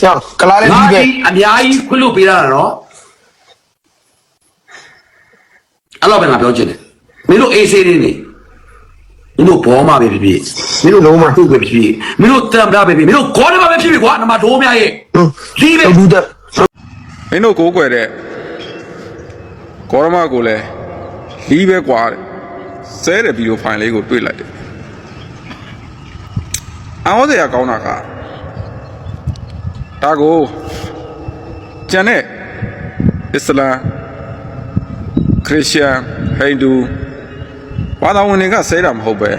ကြောင်ကလားလည်းငါဒီပဲဒီအများကြီးခွင့်လို့ပေးရတာနော်အဲ့တော့ပဲငါပြောချင်တယ်မင်းတို့အေးဆေးနေနေမင်းတို့ဘောမပဲဖြစ်ဖြစ်မင်းတို့လုံးမသူ့ပဲဖြစ်ဖြစ်မင်းတို့တံပရာပဲဖြစ်ဖြစ်မင်းတို့ခေါ်တယ်မှာပဲဖြစ်ဖြစ်ကွာနမဒိုးများရဲ့ဒီပဲဘူးတဲ့မင်းတို့ကိုးကွယ်တဲ့ကောရမကိုလည်းလီးပဲကွာတဲ့ဆဲတဲ့ဗီဒီယိုဖိုင်လေးကိုတွေ့လိုက်တယ်အောင်စရာကောင်းတာက ဒါကိုကျန်တဲ့အစ္စလာမ်ခရစ်ယာန်ဟိန္ဒူဘာသာဝင်တွေကဆဲတာမဟုတ်ပဲ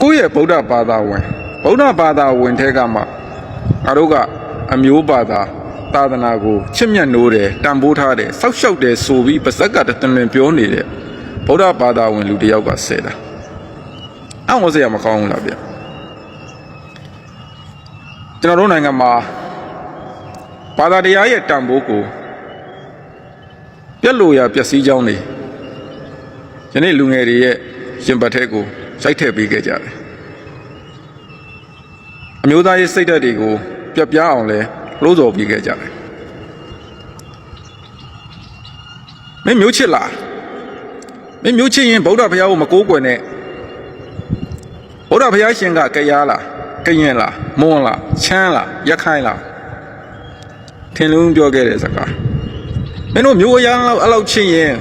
ကိုယ့်ရဲ့ဗုဒ္ဓဘာသာဝင်ဗုဒ္ဓဘာသာဝင်ထဲကမှငါတို့ကအမျိုးဘာသာသာသနာကိုချစ်မြတ်နိုးတယ်တန်ဖိုးထားတယ်စောက်ရှောက်တယ်ဆိုပြီးပါဇက်ကတတလွင်ပြောနေတဲ့ဗုဒ္ဓဘာသာဝင်လူတစ်ယောက်ကဆဲတာအံ့ဩစရာမကောင်းဘူးလားဗျ ကျွန်တော်တို့နိုင်ငံမှာဘာသာတရားရဲ့တန်ဖိုးကိုပြက်လို့ရပျက်စီးကြောင်းနေယနေ့လူငယ်တွေရဲ့ရင်ပတ်ထဲကိုစိုက်ထည့်ပေးခဲ့ကြတယ်အမျိုးသားရေးစိတ်ဓာတ်တွေကိုပြက်ပြားအောင်လဲလို့စော်ပေးခဲ့ကြတယ်မင်းမျိုးချစ်လားမင်းမျိုးချစ်ရင်ဗုဒ္ဓဘုရားကိုမကိုးကွယ်နဲ့ဗုဒ္ဓဘုရားရှင်ကကြရားလား ကရင်လားမွန်းလားချမ်းလားရခိုင်လားထင်လုံးပြောခဲ့တဲ့စကားမင်းတို့မျိုးအရာလောက်အဲ့လောက်ချစ်ရင်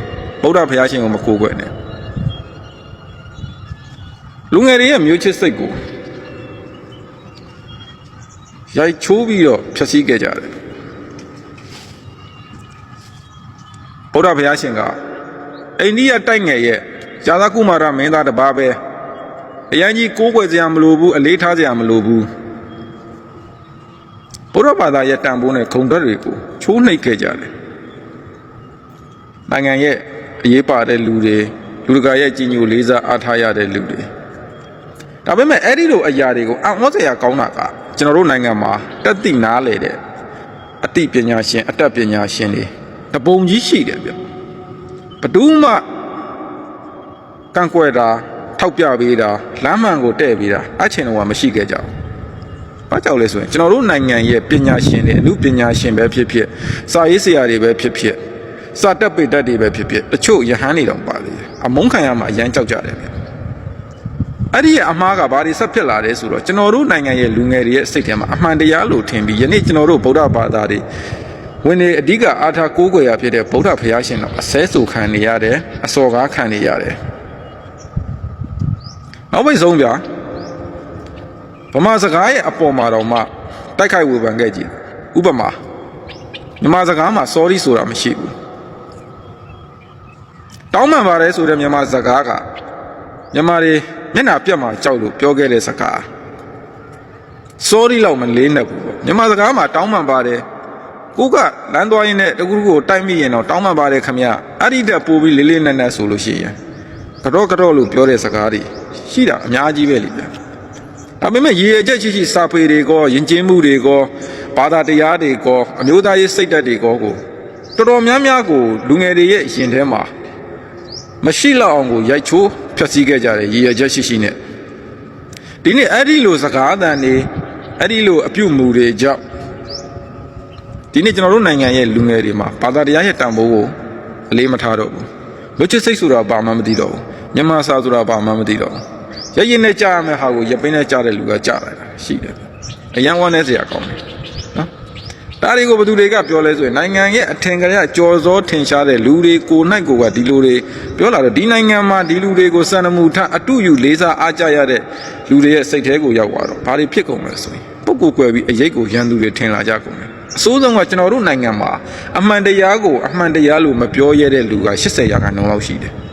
ဗုဒ္ဓဘုရားရှင်ကိုမကိုးကွယ်နဲ့လူငယ်တွေရဲ့မျိုးချစ်စိတ်ကိုရိုက်ချိုးပြီးတော့ဖျက်ဆီးခဲ့ကြတယ်ဗုဒ္ဓဘုရားရှင်ကအိန္ဒိယတိုက်ငယ်ရဲ့ဇာသကုမာရမင်းသားတစ်ပါးပဲ အရင်ကြီးကိုးကွယ်စရာမလိုဘူးအလေးထားစရာမလိုဘူးဘုရားဘာသာရဲ့တန်ဖိုးနဲ့ခုံတက်တွေကိုချိုးနှိပ်ခဲ့ကြတယ်နိုင်ငံရဲ့အရေးပါတဲ့လူတွေလူတကာရဲ့ကြီးညိုလေးစားအားထားရတဲ့လူတွေဒါပေမဲ့အဲ့ဒီလိုအရာတွေကိုအံ့ဩစရာကောင်းတာကကျွန်တော်တို့နိုင်ငံမှာတက်သိနားလေတဲ့အသိပညာရှင် အတတ်ပညာရှင်တွေတပုံကြီးရှိတယ်ဗျဘယ်သူမှကန့်ကွက်တာ ထောက်ပြပေးတာလမ်းမှန်ကိုတဲ့ပေးတာအချိန်တော့မရှိခဲ့ကြဘူး။ဘာကြောင့်လဲဆိုရင်ကျွန်တော်တို့နိုင်ငံရဲ့ပညာရှင်တွေအမှုပညာရှင်ပဲဖြစ်ဖြစ်စာရေးဆရာတွေပဲဖြစ်ဖြစ်စာတက်ပေတက်တွေပဲဖြစ်ဖြစ်တချို့ယဟန်တွေတော့ပါလေအမုန်းခံရမှာအရန်ကြောက်ကြတယ်ဗျ။အဲ့ဒီရဲ့အမှားကဘာတွေဆက်ဖြစ်လာလဲဆိုတော့ကျွန်တော်တို့နိုင်ငံရဲ့လူငယ်တွေရဲ့စိတ်ထဲမှာအမှန်တရားလို့ထင်ပြီးယနေ့ကျွန်တော်တို့ဗုဒ္ဓဘာသာတွေဝင်နေအဓိကအားထားကိုးကွယ်ရဖြစ်တဲ့ဗုဒ္ဓဘုရားရှင်တော့အဆဲဆူခံနေရတယ်အစော်ကားခံနေရတယ် နောက်ပိတ်ဆုံးဗျာဗမာစကားရဲ့အပေါ်မှာတော့မှတိုက်ခိုက်ဝေဖန်ခဲ့ကြည့်ဥပမာမြန်မာစကားမှာ sorry ဆိုတာမရှိဘူးတောင်းပန်ပါတယ်ဆိုတဲ့မြန်မာစကားကမြန်မာတွေမျက်နှာပြတ်မှာကြောက်လို့ပြောခဲ့တဲ့စကား sorry လောက်မလေးနဲ့ဘူးပေါ့မြန်မာစကားမှာတောင်းပန်ပါတယ်ကိုကလမ်းသွားရင်းနဲ့တကူကူကိုတိုက်မိရင်တော့တောင်းပန်ပါတယ်ခမရအဲ့ဒီတက်ပို့ပြီးလေးလေးနက်နက်ဆိုလို့ရှိရင်ကတော့ကတော့လို့ပြောတဲ့စကားတွေ ရှိတာအများကြီးပဲလေဗျဒါပေမဲ့ရေရချက်ရှိရှိစာပေတွေကောယဉ်ကျေးမှုတွေကောဘာသာတရားတွေကောအမျိုးသားရေးစိတ်ဓာတ်တွေကောကိုတော်တော်များများကိုလူငယ်တွေရဲ့ရင်ထဲမှာမရှိလောက်အောင်ကိုရိုက်ချိုးဖျက်ဆီးခဲ့ကြတယ်ရေရချက်ရှိရှိနဲ့ဒီနေ့အဲ့ဒီလိုစကားအသံတွေအဲ့ဒီလိုအပြုတ်မှုတွေကြောင့်ဒီနေ့ကျွန်တော်တို့နိုင်ငံရဲ့လူငယ်တွေမှာဘာသာတရားရဲ့တန်ဖိုးကိုအလေးမထားတော့ဘူးလူချစ်စိတ်ဆိုတာဘာမှမသိတော့ဘူး မြန်မာစာဆိုတာဘာမှမသိတော့ဘူးရရင်နဲ့ကြားရမယ့်ဟာကိုရပင်းနဲ့ကြားတဲ့လူကကြားလိုက်တာရှိတယ်အရန်ဝမ်းနဲ့စရာကောင်းတယ်နော်ဒါတွေကိုဘယ်သူတွေကပြောလဲဆိုရင်နိုင်ငံရဲ့အထင်ကရကြော်စောထင်ရှားတဲ့လူတွေကိုနိုင်ကိုကဒီလူတွေပြောလာတော့ဒီနိုင်ငံမှာဒီလူတွေကိုစံနမူထအတုယူလေးစားအားကြရတဲ့လူတွေရဲ့စိတ်ထဲကိုရောက်သွားတော့ဘာတွေဖြစ်ကုန်လဲဆိုရင်ပုဂ္ဂိုလ်ကွယ်ပြီးအရေးကိုရန်သူတွေထင်လာကြကုန်တယ်အစိုးဆုံးကကျွန်တော်တို့နိုင်ငံမှာအမှန်တရားကိုအမှန်တရားလို့မပြောရတဲ့လူက80ရာခိုင်နှုန်းလောက်ရှိတယ်။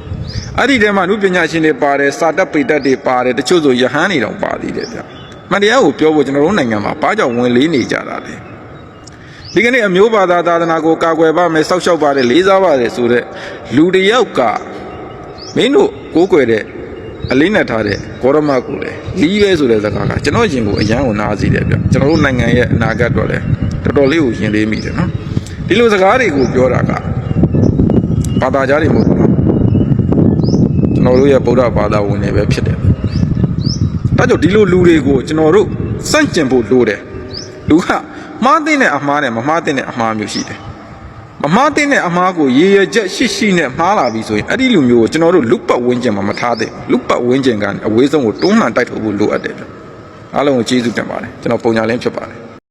အဲ့ဒီထဲမှာလူပညာရှင်တွေပါတယ်စာတပ်ပေတက်တွေပါတယ်တချို့ဆိုယဟန်တွေတောင်ပါသေးတယ်ဗျ။မှန်တရားကိုပြောဖို့ကျွန်တော်တို့နိုင်ငံမှာဘာကြောင့်ဝင်လေးနေကြတာလဲ။ဒီကနေ့အမျိုးဘာသာသာသနာကိုကာကွယ်ပါမယ်စောက်ရှောက်ပါတယ်လေးစားပါတယ်ဆိုတဲ့လူတစ်ယောက်ကမင်းတို့ကိုးကွယ်တဲ့အလေးနဲ့ထားတဲ့ဂေါရမကိုလေလီးရဲဆိုတဲ့စကားကကျွန်တော်ရင်ကိုအယံကိုနားစီတယ်ဗျကျွန်တော်တို့နိုင်ငံရဲ့အနာဂတ်တော့လေတော်တော်လေးကိုယင်လေးမိတယ်နော်ဒီလိုစကားတွေကိုပြောတာကဘာသာကြားတွေမဟုတ်ဘူးနော်ကျွန် တော်တို့ရဲ့ဗုဒ္ဓဘာသာဝင်တွေပဲဖြစ်တယ်ဒါကြောင့်ဒီလိုလူတွေကိုကျွန်တော်တို့စန့်ကျင်ဖို့လိုတယ်လူကမှားတဲ့အမှားနဲ့မမှားတဲ့အမှားမျိုးရှိတယ်မမှားတဲ့အမှားကိုရေရချက်ရှိရှိနဲ့မှားလာပြီဆိုရင်အဲ့ဒီလူမျိုးကိုကျွန်တော်တို့လူပတ်ဝန်းကျင်မှာမထားသင့်ဘူးလူပတ်ဝန်းကျင်ကနေအဝေးဆုံးကိုတွန်းလှန်တိုက်ထုတ်ဖို့လိုအပ်တယ်ဗျအားလုံးကိုကျေးဇူးတင်ပါတယ်ကျွန်တော်ပုံညာလင်းဖြစ်ပါတယ်